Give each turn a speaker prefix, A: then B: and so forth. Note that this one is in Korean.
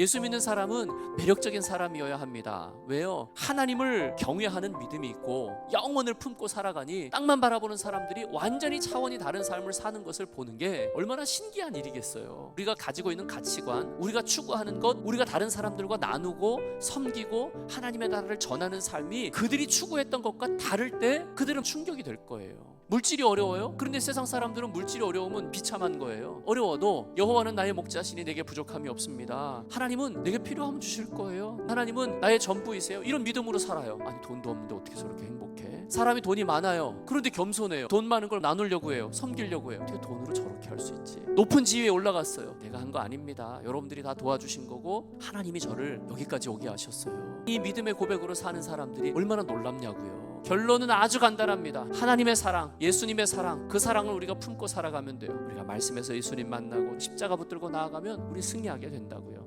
A: 예수 믿는 사람은 매력적인 사람이어야 합니다. 왜요? 하나님을 경외하는 믿음이 있고 영혼을 품고 살아가니 땅만 바라보는 사람들이 완전히 차원이 다른 삶을 사는 것을 보는 게 얼마나 신기한 일이겠어요. 우리가 가지고 있는 가치관, 우리가 추구하는 것, 우리가 다른 사람들과 나누고 섬기고 하나님의 나라를 전하는 삶이 그들이 추구했던 것과 다를 때 그들은 충격이 될 거예요. 물질이 어려워요? 그런데 세상 사람들은 물질이 어려우면 비참한 거예요. 어려워도 여호와는 나의 목자시니 내게 부족함이 없습니다. 하나님 은 내게 필요하면 주실 거예요. 하나님은 나의 전부이세요. 이런 믿음으로 살아요. 아니 돈도 없는데 어떻게 저렇게 행복해? 사람이 돈이 많아요. 그런데 겸손해요. 돈 많은 걸 나누려고 해요. 섬기려고 해요. 어떻게 돈으로 저렇게 할 수 있지? 높은 지위에 올라갔어요. 내가 한 거 아닙니다. 여러분들이 다 도와주신 거고 하나님이 저를 여기까지 오게 하셨어요. 이 믿음의 고백으로 사는 사람들이 얼마나 놀랍냐고요. 결론은 아주 간단합니다. 하나님의 사랑, 예수님의 사랑, 그 사랑을 우리가 품고 살아가면 돼요. 우리가 말씀에서 예수님 만나고 십자가 붙들고 나아가면 우리 승리하게 된다고요.